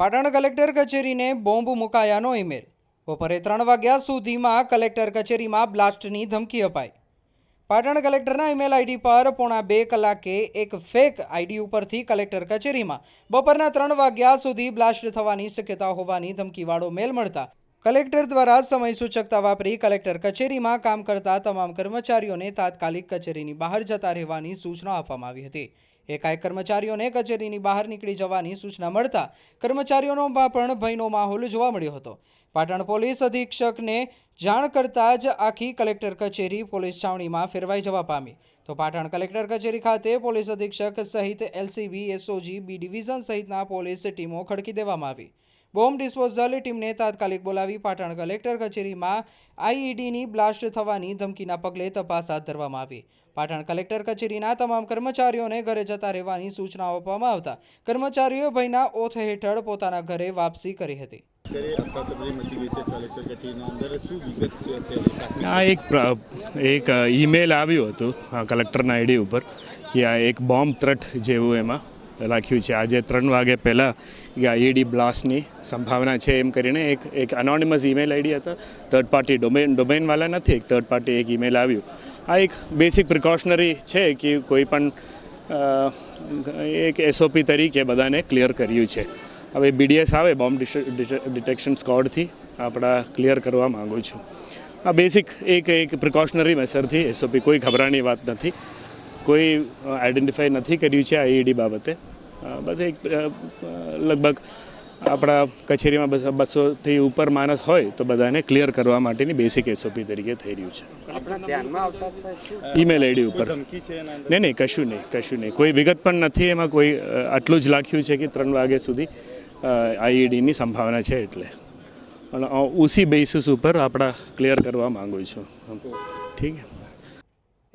Patan collector કચેરીને bomb મુકાયાનો email. બપોરે ત્રણ વાગ્યા સુધીમાં કલેક્ટર કચેરીમાં બ્લાસ્ટની ધમકી અપાઈ. પાટણ કલેક્ટરના ઈમેલ આઈડી પર પોણા બે કલાકે એક ફેક આઈડી ઉપરથી કલેક્ટર કચેરીમાં બપોરના ત્રણ વાગ્યા સુધી બ્લાસ્ટ થવાની શક્યતા હોવાની ધમકીવાળો મેલ મળતા કલેક્ટર દ્વારા સમય સૂચકતા વાપરી કલેક્ટર કચેરીમાં કામ કરતા તમામ કર્મચારીઓને તાત્કાલિક કચેરીની બહાર જતા રહેવાની સૂચના આપવામાં આવી હતી. એકાએક કર્મચારીઓને કચેરીની બહાર નીકળી જવાની સૂચના મળતા કર્મચારીઓનો પણ ભયનો માહોલ જોવા મળ્યો હતો. પાટણ પોલીસ અધિક્ષકને જાણ કરતાં જ આખી કલેક્ટર કચેરી પોલીસ છાવણીમાં ફેરવાઈ જવા પામી. તો પાટણ કલેક્ટર કચેરી ખાતે પોલીસ અધિક્ષક સહિત એલસીબી, એસઓજી, બી ડિવિઝન સહિતના પોલીસ ટીમો ખડકી દેવામાં આવી. બોમ્બ ડિસ્પોઝલ ટીમને તાત્કાલિક બોલાવી પાટણ કલેક્ટર કચેરીમાં આઈઈડીની બ્લાસ્ટ થવાની ધમકીના પગલે તપાસ હાથ ધરવામાં આવી. પાટણ કલેક્ટર કચેરીના તમામ કર્મચારીઓને ઘરે જતા રહેવાની સૂચનાઓ આપવામાં આવતા કર્મચારીઓ ભયના ઓથ હેઠળ પોતાના ઘરે વાપસી કરી હતી. આ એક એક ઈમેલ આવ્યું હતું કલેક્ટરના આઈડી ઉપર કે આ એક બોમ્બ ત્રટ જેવું એમાં લખ્યું છે. આજે ત્રણ વાગે પહેલાં આઈઈડી બ્લાસ્ટની સંભાવના છે એમ કરીને એક એક અનોનિમસ ઈમેલ આઈડી હતા. થર્ડ પાર્ટી ડોમેન ડોમેનવાળા નથી, એક થર્ડ પાર્ટી એક ઈમેલ આવ્યું. આ એક બેસિક પ્રિકોશનરી છે કે કોઈ પણ એક એસઓપી તરીકે બધાને ક્લિયર કર્યું છે. હવે બીડીએસ આવે બોમ્બ ડિટેક્શન સ્કોડથી આપણા ક્લિયર કરવા માગું છું. આ બેસિક એક એક પ્રિકોશનરી મેસરથી એસઓપી કોઈ ખબરાની વાત નથી. કોઈ આઈડેન્ટિફાઈ નથી કર્યું છે આઈઈડી બાબતે. બસ એક લગભગ આપણા કચેરીમાં બસ બસોથી ઉપર માણસ હોય તો બધાને ક્લિયર કરવા માટેની બેસિક એસઓપી તરીકે થઈ રહ્યું છે. આપણા ધ્યાનમાં આવતા ઈમેલ આઈડી ઉપર. નહીં નહીં કશું નહીં કશું નહીં. કોઈ વિગત પણ નથી એમાં કોઈ આટલું જ લખ્યું છે કે ત્રણ વાગ્યા સુધી આઈઈડીની સંભાવના છે એટલે. અને અ, ઉસી બેસિસ ઉપર આપણા ક્લિયર કરવા માંગુ છું. ઠીક છે.